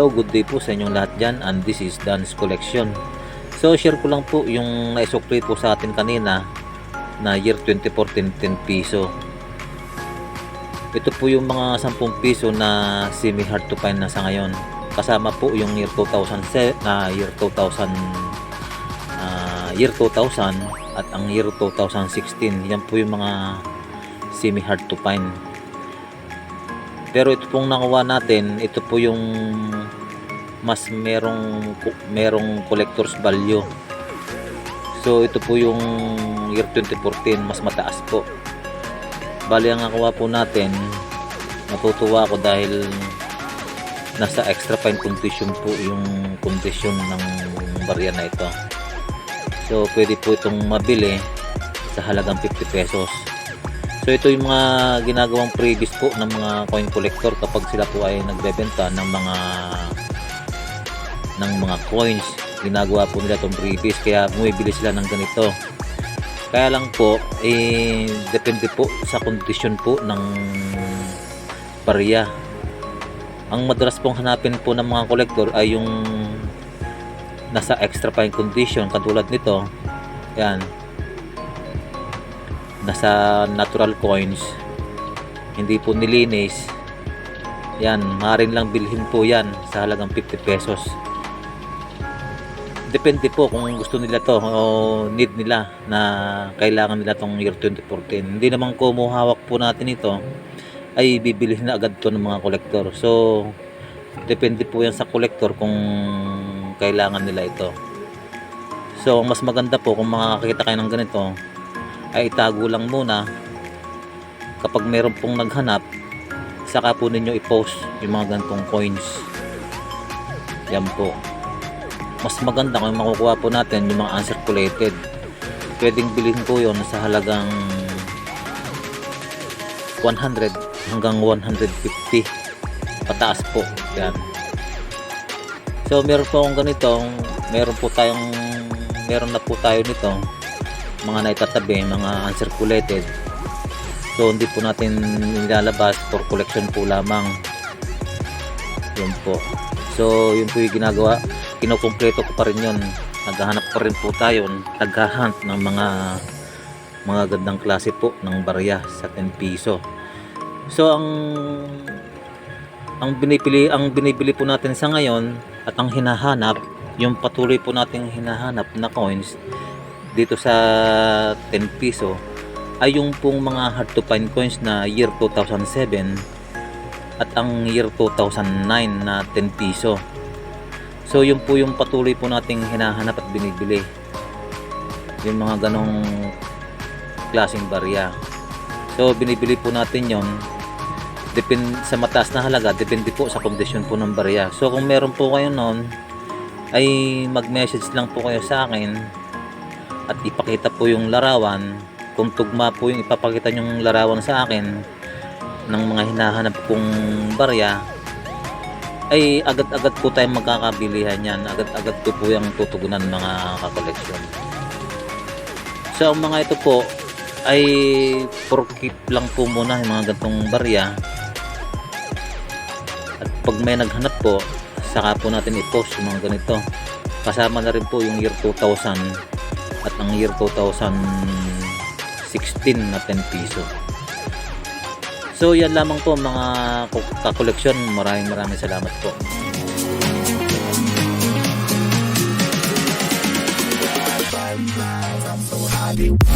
po, good day po sa inyong lahat dyan and this is Dan's Collection. So share ko lang po yung naisukli po sa atin kanina na year 2014 10 piso. Ito po yung mga 10 piso na semi hard to find na sa ngayon. Kasama po yung year 2000 na year 2000 ah, year 2000 at ang year 2016. Yan po yung mga semi hard to find. Pero ito pong nakuha natin, ito po yung mas merong merong collector's value. So ito po yung year 2014, mas mataas po. Bali ang nakuha po natin, natutuwa ako dahil nasa extra fine condition po yung condition ng barya na ito. So pwede po itong mabili sa halagang 50 pesos. So ito yung mga ginagawang previous po ng mga coin collector kapag sila po ay nagbebenta ng mga ng mga coins. Ginagawa po nila itong previous kaya bumibili sila ng ganito. Kaya lang po eh depende po sa kondisyon po ng barya. Ang madalas pong hanapin po ng mga collector ay yung nasa extra fine condition katulad nito. Yan, nasa natural coins hindi po nilinis yan maaaring lang bilhin po yan sa halagang 50 pesos depende po kung gusto nila to o need nila na kailangan nila tong year 2014 hindi naman ko hawak po natin ito ay bibilhin na agad to ng mga kolektor. So depende po yan sa kolektor kung kailangan nila ito. So mas maganda po kung makakakita kayo ng ganito ay itago lang muna kapag meron pong naghanap saka po ninyo i-post yung mga gantong coins. Yan po mas maganda kung makukuha po natin yung mga uncirculated pwedeng bilhin po yon sa halagang 100 hanggang 150 pataas po yan so meron po akong ganito meron po tayong meron na po tayo nito mga naitatabi, mga uncirculated. So hindi po natin nilalabas for collection po lamang. Yun po. So yun po yung ginagawa. Kinukumpleto ko pa rin yun. Naghahanap pa rin po tayo. Naghahunt ng mga mga gandang klase po ng barya sa 10 piso. So ang ang binibili ang binibili po natin sa ngayon at ang hinahanap yung patuloy po nating hinahanap na coins dito sa 10 piso ay yung pong mga hard to find coins na year 2007 at ang year 2009 na 10 piso. So yun po yung patuloy po nating hinahanap at binibili. Yung mga ganong klaseng barya. So binibili po natin yon depend sa mataas na halaga depende po sa kondisyon po ng barya. So kung meron po kayo noon ay mag-message lang po kayo sa akin at ipakita po yung larawan kung tugma po yung ipapakita yung larawan sa akin ng mga hinahanap kong barya ay agad-agad po tayong magkakabilihan yan. Agad-agad po po yung tutugunan mga kakoleksyon. So ang mga ito po ay for keep lang po muna yung mga gantong barya. At pag may naghanap po saka po natin i-post yung mga ganito. Kasama na rin po yung year 2000 at ang year 2016 na 10 piso So yan lamang po mga kakoleksyon. Maraming maraming salamat po. you